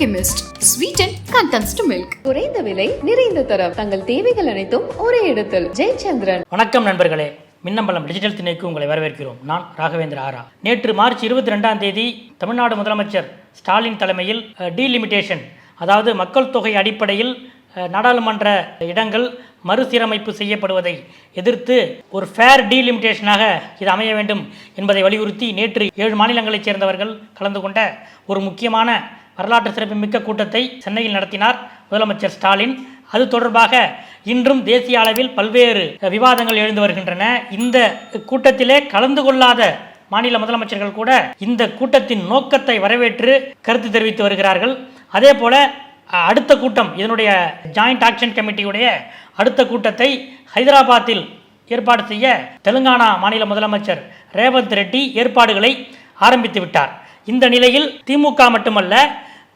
Alchemist. Sweeten contents to milk. குறைந்த விலை நிறைந்த தரம். தங்கள் தேவைகள் அனைத்தும் ஒரே இடத்தில். ஜெயச்சந்திரன். வணக்கம் நண்பர்களே. மின்னம்பலம் டிஜிட்டல் திணைக்கு உங்களை வரவேற்கிறோம். நான் ராகவேந்திர ஆரா. நேற்று மார்ச் இருபத்தி ரெண்டாம் தேதி தமிழ்நாடு முதலமைச்சர் ஸ்டாலின் தலைமையில் டீலிமிட்டேஷன் அதாவது மக்கள் தொகை அடிப்படையில் நாடாளுமன்ற இடங்கள் மறுசீரமைப்பு செய்யப்படுவதை எதிர்த்து ஒரு ஃபேர் டீலிமிட்டேஷனாக இது அமைய வேண்டும் என்பதை வலியுறுத்தி நேற்று ஏழு மாநிலங்களைச் சேர்ந்தவர்கள் கலந்து கொண்ட ஒரு முக்கியமான வரலாற்று சிறப்புமிக்க கூட்டத்தை சென்னையில் நடத்தினார் முதலமைச்சர் ஸ்டாலின். அது தொடர்பாக இன்றும் தேசிய அளவில் பல்வேறு விவாதங்கள் எழுந்து வருகின்றன. இந்த கூட்டத்திலே கலந்து கொள்ளாத மாநில முதலமைச்சர்கள் கூட இந்த கூட்டத்தின் நோக்கத்தை வரவேற்று கருத்து தெரிவித்து வருகிறார்கள். அதே போல அடுத்த கூட்டம் இதனுடைய ஜாயிண்ட் ஆக்ஷன் கமிட்டியுடைய அடுத்த கூட்டத்தை ஹைதராபாத்தில் ஏற்பாடு செய்ய தெலுங்கானா மாநில முதலமைச்சர் ரேவந்த் ரெட்டி ஏற்பாடுகளை ஆரம்பித்து விட்டார். இந்த நிலையில் திமுக மட்டுமல்ல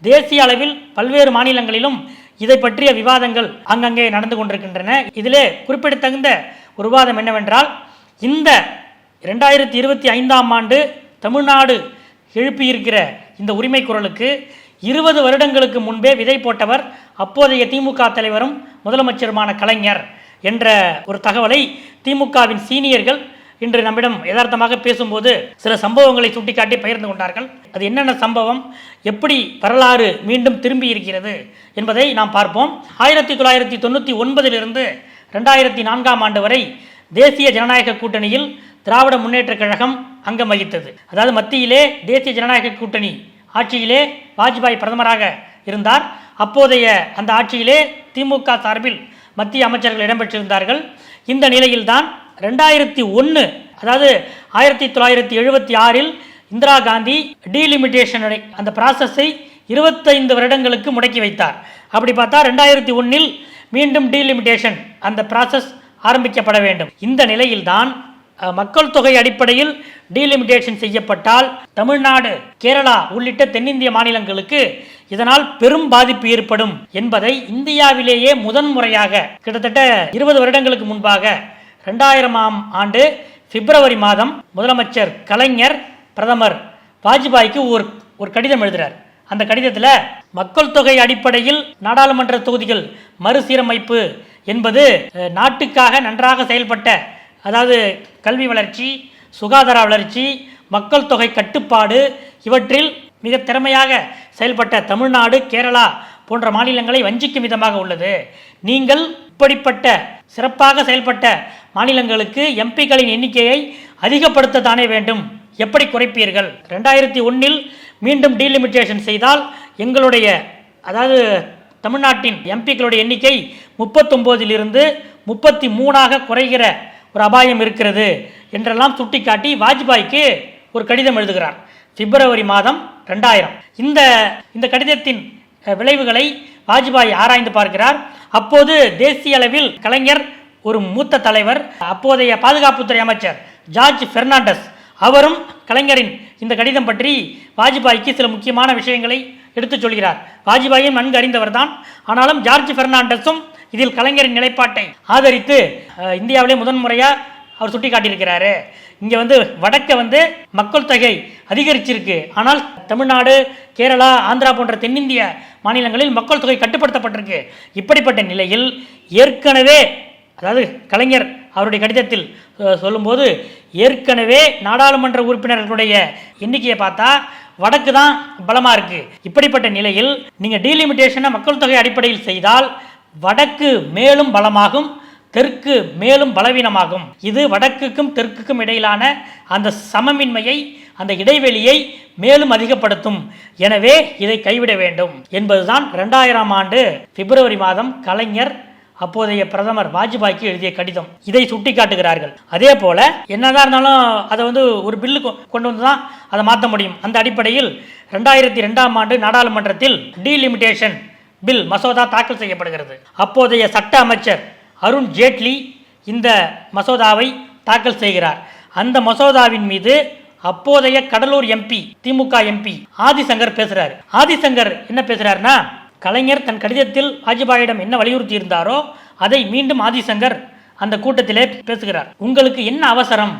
தேசிய அளவில் பல்வேறு மாநிலங்களிலும் இதை பற்றிய விவாதங்கள் அங்கங்கே நடந்து கொண்டிருக்கின்றன. இதிலே குறிப்பிடத்தகுந்த ஒரு விவாதம் என்னவென்றால் இந்த ரெண்டாயிரத்தி இருபத்தி ஐந்தாம் ஆண்டு தமிழ்நாடு எழுப்பியிருக்கிற இந்த உரிமை குரலுக்கு இருபது வருடங்களுக்கு முன்பே விதை போட்டவர் அப்போதைய திமுக தலைவரும் முதலமைச்சருமான கலைஞர் என்ற ஒரு தகவலை திமுகவின் சீனியர்கள் இன்று நம்மிடம் யதார்த்தமாக பேசும்போது சில சம்பவங்களை சுட்டிக்காட்டி பகிர்ந்து கொண்டார்கள். அது என்னென்ன சம்பவம்? எப்படி வரலாறு மீண்டும் திரும்பி இருக்கிறது என்பதை நாம் பார்ப்போம். ஆயிரத்தி தொள்ளாயிரத்தி தொண்ணூற்றி ஒன்பதிலிருந்து ரெண்டாயிரத்தி நான்காம் ஆண்டு வரை தேசிய ஜனநாயக கூட்டணியில் திராவிட முன்னேற்றக் கழகம் அங்கம் வகித்தது. அதாவது மத்தியிலே தேசிய ஜனநாயக கூட்டணி ஆட்சியிலே வாஜ்பாய் பிரதமராக இருந்தார். அப்போதைய அந்த ஆட்சியிலே திமுக சார்பில் மத்திய அமைச்சர்கள் இடம்பெற்றிருந்தார்கள். இந்த நிலையில்தான் ரெண்டாயிரத்தி ஒன்று அதாவது ஆயிரத்தி தொள்ளாயிரத்தி எழுபத்தி ஆறில் இந்திரா காந்தி டீலிமிட்டேஷன் அந்த ப்ராசஸை இருபத்தைந்து வருடங்களுக்கு முடக்கி வைத்தார். அப்படி பார்த்தா ரெண்டாயிரத்தி ஒன்றில் மீண்டும் டீலிமிட்டேஷன் அந்த ப்ராசஸ் ஆரம்பிக்கப்பட வேண்டும். இந்த நிலையில்தான் மக்கள் தொகை அடிப்படையில் டீலிமிட்டேஷன் செய்யப்பட்டால் தமிழ்நாடு கேரளா உள்ளிட்ட தென்னிந்திய மாநிலங்களுக்கு இதனால் பெரும் பாதிப்பு ஏற்படும் என்பதை இந்தியாவிலேயே முதன்முறையாக கிட்டத்தட்ட இருபது வருடங்களுக்கு முன்பாக ரெண்டாயிரமாம் ஆண்டு பிப்ரவரி மாதம் முதலமைச்சர் கலைஞர் பிரதமர் வாஜ்பாய்க்கு ஒரு ஒரு கடிதம் எழுதுகிறார் அந்த கடிதத்தில் மக்கள் தொகை அடிப்படையில் நாடாளுமன்ற தொகுதிகள் மறுசீரமைப்பு என்பது நாட்டுக்காக நன்றாக செயல்பட்ட அதாவது கல்வி வளர்ச்சி சுகாதார வளர்ச்சி மக்கள் தொகை கட்டுப்பாடு இவற்றில் மிக திறமையாக செயல்பட்ட தமிழ்நாடு கேரளா போன்ற மாநிலங்களை வஞ்சிக்கும் விதமாக உள்ளது. நீங்கள் இப்படிப்பட்ட சிறப்பாக செயல்பட்ட மாநிலங்களுக்கு எம்பிக்களின் எண்ணிக்கையை அதிகப்படுத்த தானே வேண்டும்? எப்படி குறைப்பீர்கள்? ரெண்டாயிரத்தி ஒன்றில் மீண்டும் டீலிமிட்டேஷன் செய்தால் எங்களுடைய அதாவது தமிழ்நாட்டின் எம்பிக்களுடைய எண்ணிக்கை முப்பத்தொம்போதிலிருந்து முப்பத்தி மூணாக குறைகிற ஒரு அபாயம் இருக்கிறது என்றெல்லாம் சுட்டிக்காட்டி வாஜ்பாய்க்கு ஒரு கடிதம் எழுதுகிறார். பிப்ரவரி மாதம் ரெண்டாயிரம். இந்த இந்த கடிதத்தின் விளைவுகளை வாஜ்பாய் ஆராய்ந்து பார்க்கிறார். அப்போது தேசிய அளவில் கலைஞர் ஒரு மூத்த தலைவர் அப்போதைய பாதுகாப்புத்துறை அமைச்சர் ஜார்ஜ் பெர்னாண்டஸ். அவரும் கலைஞரின் இந்த கடிதம் பற்றி வாஜ்பாய்க்கு சில முக்கியமான விஷயங்களை எடுத்துச் சொல்கிறார். வாஜ்பாயும் நன்கு அறிந்தவர்தான். ஆனாலும் ஜார்ஜ் பெர்னாண்டஸும் இதில் கலைஞரின் நிலைப்பாட்டை ஆதரித்து இந்தியாவிலே முதன்முறையாக அவர் சுட்டி காட்டியிருக்கிறாரு இங்கே வந்து வடக்க வந்து மக்கள் தொகை அதிகரிச்சிருக்கு. ஆனால் தமிழ்நாடு கேரளா ஆந்திரா போன்ற தென்னிந்திய மாநிலங்களில் மக்கள் தொகை கட்டுப்படுத்தப்பட்டிருக்கு. இப்படிப்பட்ட நிலையில் ஏற்கனவே அதாவது கலைஞர் அவருடைய கடிதத்தில் சொல்லும்போது ஏற்கனவே நாடாளுமன்ற உறுப்பினர்களுடைய எண்ணிக்கையை பார்த்தா வடக்கு தான் பலமாக இருக்குது இப்படிப்பட்ட நிலையில் நீங்கள் டீலிமிட்டேஷனை மக்கள் தொகை அடிப்படையில் செய்தால் வடக்கு மேலும் பலமாகும் தெற்கு மேலும் பலவீனமாகும். இது வடக்குக்கும் தெற்குக்கும் இடையிலான அந்த சமமின்மையை அந்த இடைவெளியை மேலும் அதிகப்படுத்தும். எனவே இதை கைவிட வேண்டும். என்பதுதான் ரெண்டாயிரம் ஆண்டு பிப்ரவரி மாதம் கலைஞர் அப்போதைய பிரதமர் வாஜ்பாய்க்கு எழுதிய கடிதம். இதை சுட்டிக்காட்டுகிறார்கள். அதே போல என்னதான் இருந்தாலும் அதை வந்து ஒரு பில்லு கொ- கொண்டு வந்து தான் அதை மாற்ற முடியும். அந்த அடிப்படையில் ரெண்டாயிரத்தி ரெண்டாம் ஆண்டு நாடாளுமன்றத்தில் டீலிமிட்டேஷன் பில் மசோதா தாக்கல் செய்யப்படுகிறது. அப்போதைய சட்ட அமைச்சர் அருண் ஜேட்லி இந்த மசோதாவை தாக்கல் செய்கிறார். அந்த மசோதாவின் மீது அப்போதைய கடலூர் எம்பி திமுக எம்பி ஆதிசங்கர் பேசுறாரு. ஆதிசங்கர் என்ன பேசுறாருன்னா கலைஞர் தன் கடிதத்தில் வாஜ்பாயிடம் என்ன வலியுறுத்தியிருந்தாரோ அதை மீண்டும் ஆதிசங்கர் அந்த கூட்டத்திலே பேசுகிறார். உங்களுக்கு என்ன அவசரம்?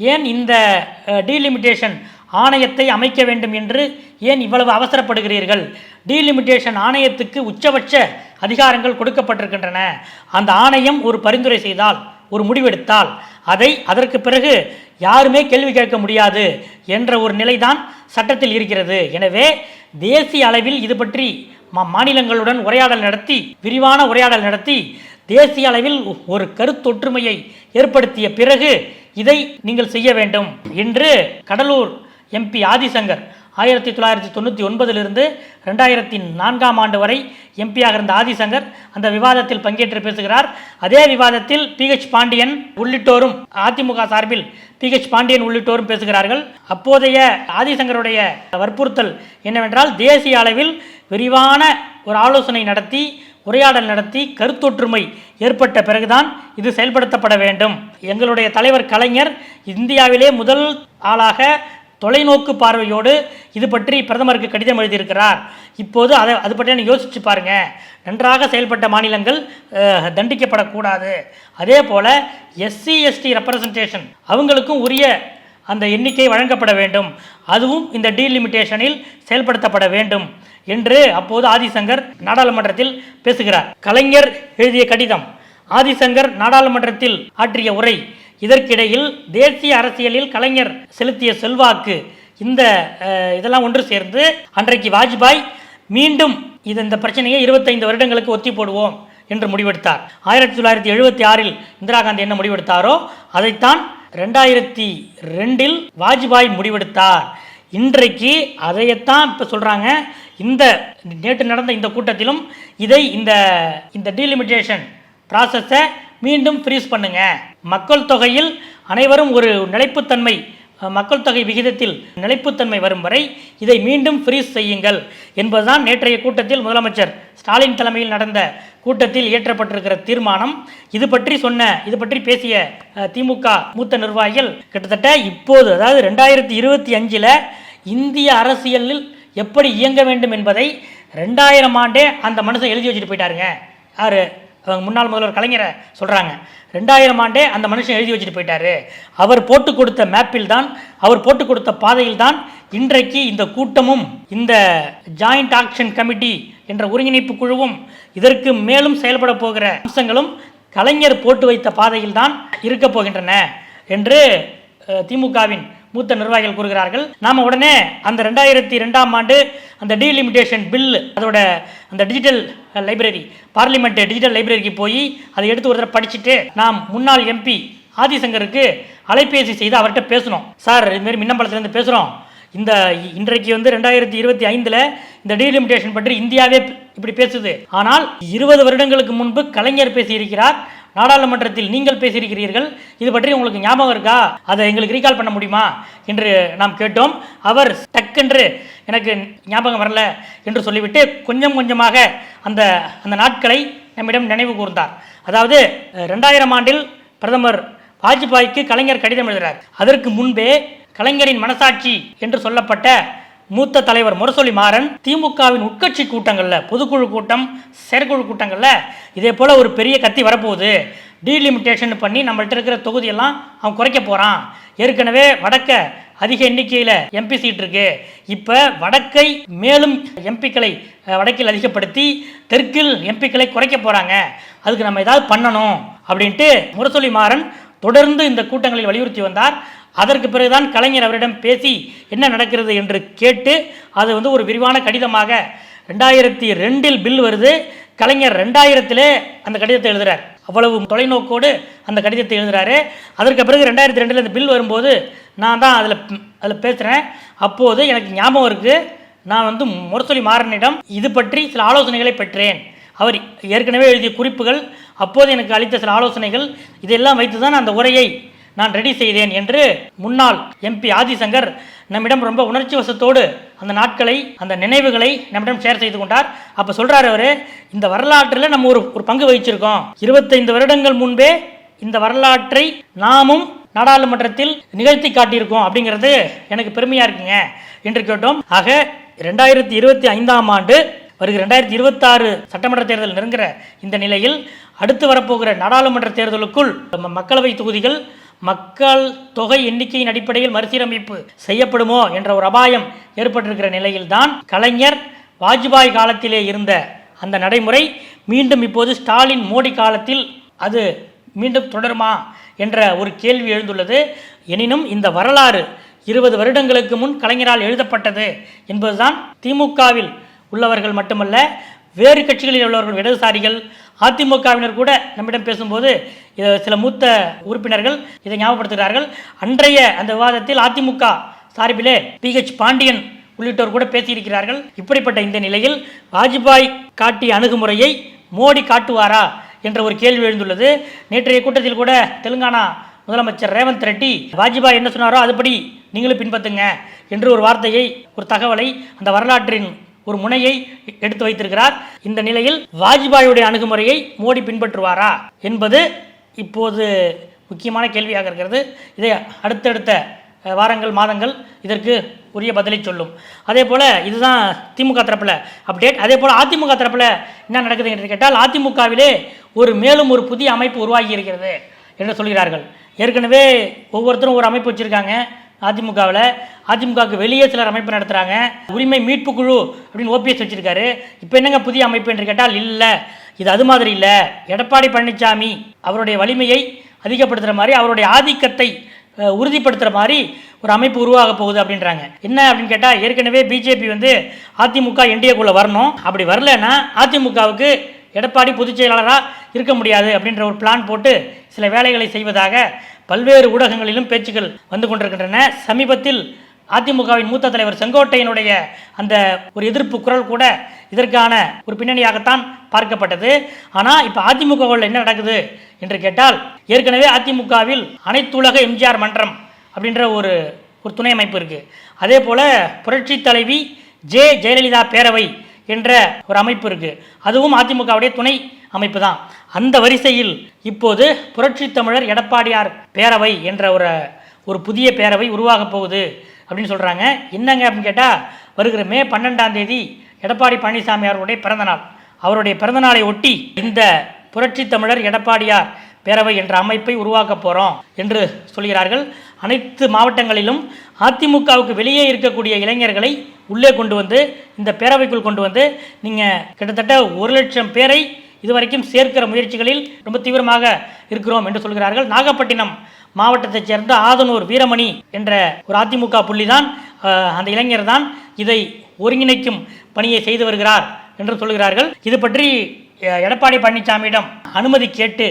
ஏன் இந்த டீலிமிட்டேஷன் ஆணையத்தை அமைக்க வேண்டும் என்று ஏன் இவ்வளவு அவசரப்படுகிறீர்கள்? டீலிமிட்டேஷன் ஆணையத்துக்கு உச்சபட்ச அதிகாரங்கள் கொடுக்கப்பட்டிருக்கின்றன. அந்த ஆணையம் ஒரு பரிந்துரை செய்தால் ஒரு முடிவெடுத்தால் அதை அதற்கு பிறகு யாருமே கேள்வி கேட்க முடியாது என்ற ஒரு நிலைதான் சட்டத்தில் இருக்கிறது. எனவே தேசிய அளவில் இது பற்றி மாநிலங்களுடன் உரையாடல் நடத்தி விரிவான உரையாடல் நடத்தி தேசிய அளவில் ஒரு கருத்தொற்றுமையை ஏற்படுத்திய பிறகு இதை நீங்கள் செய்ய வேண்டும் என்று கடலூர் எம்பி ஆதிசங்கர் ஆயிரத்தி தொள்ளாயிரத்தி தொண்ணூற்றி ஒன்பதிலிருந்து ரெண்டாயிரத்தி நான்காம் ஆண்டு வரை எம்பியாக இருந்த ஆதிசங்கர் அந்த விவாதத்தில் பங்கேற்று பேசுகிறார். அதே விவாதத்தில் பிஹெச் பாண்டியன் உள்ளிட்டோரும் அதிமுக சார்பில் பிஹெச் பாண்டியன் உள்ளிட்டோரும் பேசுகிறார்கள். அப்போதைய ஆதிசங்கருடைய வற்புறுத்தல் என்னவென்றால் தேசிய அளவில் விரிவான ஒரு ஆலோசனை நடத்தி உரையாடல் நடத்தி கருத்தொற்றுமை ஏற்பட்ட பிறகுதான் இது செயல்படுத்தப்பட வேண்டும். எங்களுடைய தலைவர் கலைஞர் இந்தியாவிலே முதல் ஆளாக தொலைநோக்கு பார்வையோடு இது பற்றி பிரதமருக்கு கடிதம் எழுதியிருக்கிறார். இப்போது அதை அது பற்றி யோசிச்சு பாருங்க. நன்றாக செயல்பட்ட மாநிலங்கள் தண்டிக்கப்படக்கூடாது. அதே போல் எஸ்சி எஸ்டி ரெப்ரசன்டேஷன் அவங்களுக்கும் உரிய அந்த எண்ணிக்கை வழங்கப்பட வேண்டும். அதுவும் இந்த டீலிமிட்டேஷனில் செயல்படுத்தப்பட வேண்டும் என்று அப்போது ஆதிசங்கர் நாடாளுமன்றத்தில் பேசுகிறார். கலைஞர் எழுதிய கடிதம். ஆதிசங்கர் நாடாளுமன்றத்தில் ஆற்றிய உரை இதற்கிடையில் தேசிய அரசியலில் கலைஞர் செலுத்திய செல்வாக்கு இந்த இதெல்லாம் ஒன்று சேர்ந்து அன்றைக்கு வாஜ்பாய் மீண்டும் இது இந்த பிரச்சனையை இருபத்தைந்து வருடங்களுக்கு ஒத்தி போடுவோம் என்று முடிவெடுத்தார். ஆயிரத்தி தொள்ளாயிரத்தி எழுபத்தி ஆறில் இந்திரா காந்தி என்ன முடிவெடுத்தாரோ அதைத்தான் ரெண்டாயிரத்தி ரெண்டில் வாஜ்பாய் முடிவெடுத்தார். இன்றைக்கு அதையத்தான் இப்போ சொல்கிறாங்க இந்த நேற்று நடந்த இந்த கூட்டத்திலும் இதை இந்த இந்த டீலிமிட்டேஷன் ப்ராசஸை மீண்டும் ஃப்ரீஸ் பண்ணுங்க. மக்கள் தொகையில் அனைவரும் ஒரு நிலைப்புத்தன்மை மக்கள் தொகை விகிதத்தில் நிலைப்புத்தன்மை வரும் வரை இதை மீண்டும் ஃப்ரீஸ் செய்யுங்கள் என்பதுதான் நேற்றைய கூட்டத்தில் முதலமைச்சர் ஸ்டாலின் தலைமையில் நடந்த கூட்டத்தில் இயற்றப்பட்டிருக்கிற தீர்மானம். இது பற்றி சொன்ன இது பற்றி பேசிய திமுக மூத்த நிர்வாகிகள் கிட்டத்தட்ட இப்போது அதாவது ரெண்டாயிரத்தி இருபத்தி அஞ்சில் இந்திய அரசியலில் எப்படி இயங்க வேண்டும் என்பதை ரெண்டாயிரம் ஆண்டே அந்த மனுஷன் எழுதி வச்சுட்டு போயிட்டாருங்க. யார்? முன்னாள் முதல்வர் கலைஞரை சொல்கிறாங்க ரெண்டாயிரம் ஆண்டே அந்த மனுஷன் எழுதி வச்சுட்டு போயிட்டாரு. அவர் போட்டு கொடுத்த மேப்பில் தான் அவர் போட்டு கொடுத்த பாதையில் தான் இன்றைக்கு இந்த கூட்டமும் இந்த ஜாயிண்ட் ஆக்ஷன் கமிட்டி என்ற ஒருங்கிணைப்பு குழுவும் இதற்கு மேலும் செயல்பட போகிற அம்சங்களும் கலைஞர் போட்டு வைத்த பாதையில் தான் இருக்க போகின்றன என்று திமுகவின் மூத்த நிர்வாகிகள் கூறுகிறார்கள். நாம உடனே அந்த ரெண்டாயிரத்தி ரெண்டாம் ஆண்டு அந்த டீலிமிட்டேஷன் பில் அதோட அந்த டிஜிட்டல் லைப்ரரி பார்லிமெண்ட் டிஜிட்டல் லைப்ரரிக்கு போய் அதை எடுத்து ஒருத்தர் படிச்சுட்டு நாம் முன்னாள் எம்பி ஆதிசங்கருக்கு அலைபேசி செய்து அவர்கிட்ட பேசணும். சார் இதுமாரி மின்னம்பலத்துலேருந்து பேசுகிறோம் இந்த இன்றைக்கு வந்து ரெண்டாயிரத்தி இருபத்தி ஐந்தில் இந்த டீலிமிட்டேஷன் பற்றி இந்தியாவே இப்படி பேசுது. ஆனால் இருபது வருடங்களுக்கு முன்பு கலைஞர் பேசியிருக்கிறார். நாடாளுமன்றத்தில் நீங்கள் பேசியிருக்கிறீர்கள். இது பற்றி உங்களுக்கு ஞாபகம் இருக்கா? அதை எங்களுக்கு ரீகால் பண்ண முடியுமா? என்று நாம் கேட்டோம். அவர் டக்கென்று எனக்கு ஞாபகம் வரல என்று சொல்லிவிட்டு கொஞ்சம் கொஞ்சமாக அந்த அந்த நாட்களை நம்மிடம் நினைவு கூர்ந்தார். அதாவது ரெண்டாயிரம் ஆண்டில் பிரதமர் வாஜ்பாய்க்கு கலைஞர் கடிதம் எழுதுகிறார் அதற்கு முன்பே கலைஞரின் மனசாட்சி என்று சொல்லப்பட்ட மூத்த தலைவர் முரசொலி மாறன் திமுகவின் உட்கட்சி கூட்டங்களில் பொதுக்குழு கூட்டம் செயற்குழு கூட்டங்களில் இதே போல் ஒரு பெரிய கத்தி வரப்போகுது. டீலிமிட்டேஷன் பண்ணி நம்மள்ட்ட இருக்கிற தொகுதியெல்லாம் அவன் குறைக்க போகிறான் ஏற்கனவே வடக்க அதிக எண்ணிக்கையில் எம்பி சீட் இருக்கு. இப்போ வடக்கை மேலும் எம்பிக்களை வடக்கில் அதிகப்படுத்தி தெற்கில் எம்பிக்களை குறைக்க போகிறாங்க அதுக்கு நம்ம ஏதாவது பண்ணணும் அப்படின்ட்டு முரசொலி மாறன் தொடர்ந்து இந்த கூட்டங்களில் வலியுறுத்தி வந்தார். அதற்கு பிறகுதான் கலைஞர் அவரிடம் பேசி என்ன நடக்கிறது என்று கேட்டு அது வந்து ஒரு விரிவான கடிதமாக ரெண்டாயிரத்தி ரெண்டில் பில் வருது. கலைஞர் ரெண்டாயிரத்திலே அந்த கடிதத்தை எழுதுகிறார் அவ்வளவு தொலைநோக்கோடு அந்த கடிதத்தை எழுதுகிறாரு அதற்கு பிறகு ரெண்டாயிரத்தி ரெண்டில் அந்த பில் வரும்போது நான் தான் அதில் அதில் பேசுகிறேன் அப்போது எனக்கு ஞாபகம் இருக்குது நான் வந்து முரசொலி மாறனிடம் இது பற்றி சில ஆலோசனைகளை பெற்றேன். அவர் ஏற்கனவே எழுதிய குறிப்புகள் அப்போது எனக்கு அளித்த சில ஆலோசனைகள் இதெல்லாம் வைத்து தான் அந்த உரையை நான் ரெடி செய்தேன் என்று முன்னாள் எம்பி ஆதிசங்கர் நம்மிடம் ரொம்ப உணர்ச்சி வசத்தோடு அந்த நாட்களை அந்த நினைவுகளை நம்மிடம் ஷேர் செய்து கொண்டார். அப்போ சொல்கிறார் அவர் இந்த வரலாற்றில் நம்ம ஒரு ஒரு பங்கு வகிச்சிருக்கோம். இருபத்தைந்து வருடங்கள் முன்பே இந்த வரலாற்றை நாமும் நாடாளுமன்றத்தில் நிகழ்த்தி காட்டியிருக்கோம் அப்படிங்கிறது எனக்கு பெருமையாக இருக்குங்க. என்று கேட்டோம். ஆக ரெண்டாயிரத்தி இருபத்தி ஐந்தாம் ஆண்டு வருகிற ரெண்டாயிரத்தி இருபத்தாறு சட்டமன்ற தேர்தல் நெருங்குற இந்த நிலையில் அடுத்து வரப்போகிற நாடாளுமன்ற தேர்தலுக்குள் நம்ம மக்களவை தொகுதிகள் மக்கள் தொகை எண்ணிக்கையின் அடிப்படையில் மறுசீரமைப்பு செய்யப்படுமோ என்ற ஒரு அபாயம் ஏற்பட்டிருக்கிற நிலையில்தான் கலைஞர் வாஜ்பாய் காலத்திலே இருந்த அந்த நடைமுறை மீண்டும் இப்போது ஸ்டாலின் மோடி காலத்தில் அது மீண்டும் தொடருமா என்ற ஒரு கேள்வி எழுந்துள்ளது. எனினும் இந்த வரலாறு இருபது வருடங்களுக்கு முன் கலைஞரால் எழுதப்பட்டது என்பதுதான் திமுகவில் உள்ளவர்கள் மட்டுமல்ல வேறு கட்சிகளில் உள்ளவர்கள் இடதுசாரிகள் அதிமுகவினர் கூட நம்மிடம் பேசும்போது இதை சில மூத்த உறுப்பினர்கள் இதை ஞாபகப்படுத்துகிறார்கள். அன்றைய அந்த விவாதத்தில் அதிமுக சார்பிலே பிஹெச் பாண்டியன் உள்ளிட்டோர் கூட பேசியிருக்கிறார்கள். இப்படிப்பட்ட இந்த நிலையில் வாஜ்பாய் காட்டிய அணுகுமுறையை மோடி காட்டுவாரா? என்ற ஒரு கேள்வி எழுந்துள்ளது. நேற்றைய கூட்டத்தில் கூட தெலுங்கானா முதலமைச்சர் ரேவந்த் ரெட்டி வாஜ்பாய் என்ன சொன்னாரோ அதுபடி நீங்களும் பின்பற்றுங்க என்று ஒரு வார்த்தையை ஒரு தகவலை அந்த வரலாற்றின் ஒரு முனையை எடுத்து வைத்திருக்கிறார். இந்த நிலையில் வாஜ்பாயுடைய அணுகுமுறையை மோடி பின்பற்றுவாரா என்பது இப்போது முக்கியமான கேள்வியாக இருக்கிறது. இதை அடுத்தடுத்த வாரங்கள் மாதங்கள் இதற்கு உரிய பதிலை சொல்லும். அதே போல் இதுதான் திமுக தரப்பில் அப்டேட் அதே போல் அதிமுக தரப்பில் என்ன நடக்குது என்று கேட்டால் அதிமுகவிலே ஒரு மேலும் ஒரு புதிய அமைப்பு உருவாகி இருக்கிறது என்று சொல்கிறார்கள். ஏற்கனவே ஒவ்வொருத்தரும் ஒரு அமைப்பு வச்சுருக்காங்க அதிமுகவில். அதிமுகவுக்கு வெளியே சிலர் அமைப்பு நடத்துகிறாங்க உரிமை மீட்பு குழு அப்படின்னு ஓபிஎஸ் வச்சிருக்காரு. இப்போ என்னங்க புதிய அமைப்பு என்று கேட்டால் இல்லை. இது அது மாதிரி இல்லை. எடப்பாடி பழனிசாமி அவருடைய வலிமையை அதிகப்படுத்துகிற மாதிரி அவருடைய ஆதிக்கத்தை உறுதிப்படுத்துகிற மாதிரி ஒரு அமைப்பு உருவாக போகுது அப்படின்றாங்க. என்ன அப்படின்னு கேட்டால் ஏற்கனவே பிஜேபி வந்து அதிமுக என்டிஏக்குள்ளே வரணும். அப்படி வரலன்னா அதிமுகவுக்கு எடப்பாடி பொதுச் செயலாளராக இருக்க முடியாது அப்படின்ற ஒரு பிளான் போட்டு சில வேலைகளை செய்வதாக பல்வேறு ஊடகங்களிலும் பேச்சுக்கள் வந்து கொண்டிருக்கின்றன. சமீபத்தில் அதிமுகவின் மூத்த தலைவர் செங்கோட்டையனுடைய அந்த ஒரு எதிர்ப்பு குரல் கூட இதற்கான ஒரு பின்னணியாகத்தான் பார்க்கப்பட்டது. ஆனால் இப்போ அதிமுகவில் என்ன நடக்குது என்று கேட்டால் ஏற்கனவே அதிமுகவில் அனைத்துலக எம்ஜிஆர் மன்றம் அப்படின்ற ஒரு ஒரு துணை அமைப்பு இருக்குது அதே போல் புரட்சி தலைவி ஜே ஜெயலலிதா பேரவை என்ற ஒரு அமைப்பு இருக்குது அதுவும் அதிமுகவுடைய துணை அமைப்பு தான். அந்த வரிசையில் இப்போது புரட்சி தமிழர் எடப்பாடியார் பேரவை என்ற ஒரு ஒரு புதிய பேரவை உருவாகப் போகுது அப்படின்னு சொல்கிறாங்க என்னங்க அப்படின்னு கேட்டால் வருகிற மே பன்னெண்டாம் தேதி எடப்பாடி பழனிசாமி அவர்களுடைய பிறந்தநாள். அவருடைய பிறந்தநாளை ஒட்டி இந்த புரட்சி தமிழர் எடப்பாடியார் பேரவை என்ற அமைப்பை உருவாக்க போகிறோம் என்று சொல்கிறார்கள். அனைத்து மாவட்டங்களிலும் அதிமுகவுக்கு வெளியே இருக்கக்கூடிய இளைஞர்களை உள்ளே கொண்டு வந்து இந்த பேரவைக்குள் கொண்டு வந்து நீங்கள் கிட்டத்தட்ட ஒரு லட்சம் பேரை இதுவரைக்கும் சேர்க்கிற முயற்சிகளில் ரொம்ப தீவிரமாக இருக்கிறோம் என்று சொல்கிறார்கள். நாகப்பட்டினம் மாவட்டத்தைச் சேர்ந்த ஆதனூர் வீரமணி என்ற ஒரு அதிமுக புள்ளிதான் அந்த இளைஞர் தான் இதை ஒருங்கிணைக்கும் பணியை செய்து வருகிறார் என்று சொல்கிறார்கள். இது பற்றி எடப்பாடி பழனிசாமியிடம் அனுமதி கேட்டு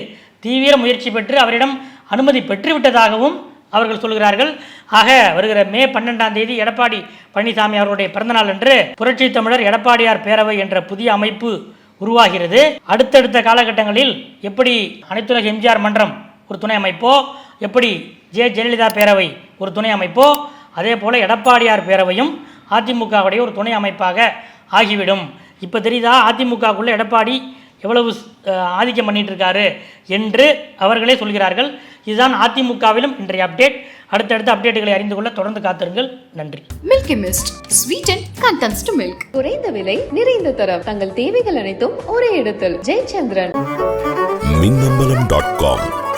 தீவிர முயற்சி பெற்று அவரிடம் அனுமதி பெற்றுவிட்டதாகவும் அவர்கள் சொல்கிறார்கள். ஆக வருகிற மே பன்னெண்டாம் தேதி எடப்பாடி பழனிசாமி அவருடைய பிறந்தநாள் அன்று புரட்சி தமிழர் எடப்பாடியார் பேரவை என்ற புதிய அமைப்பு உருவாகிறது. அடுத்தடுத்த காலகட்டங்களில் எப்படி அனைத்துலக எம்ஜிஆர் மன்றம் ஒரு துணை அமைப்போ எப்படி? ஜெ. ஜெயலலிதா பேரவை ஒரு துணை அமைப்போ அதே போல் எடப்பாடியார் பேரவையும் அதிமுகவுடைய ஒரு துணை அமைப்பாக ஆகிவிடும். இப்போ தெரியுதா? அதிமுகவுக்குள்ள எடப்பாடி எவ்வளவு ஆதிக்கம் பண்ணிட்டு இருக்காரு என்று அவர்களே சொல்கிறார்கள். இதுதான் அதிமுகவிலும் இன்றைய அப்டேட் அடுத்தடுத்த அப்டேட்டுகளை அறிந்து கொள்ள தொடர்ந்து காத்திருங்கள். நன்றி. Milky Mist. Sweeten contents to milk. குறைந்த விலை நிறைந்த தரம். தங்கள் தேவைகள் அனைத்தும் ஒரே இடத்தில். ஜெயச்சந்திரன். Minnambalam dot com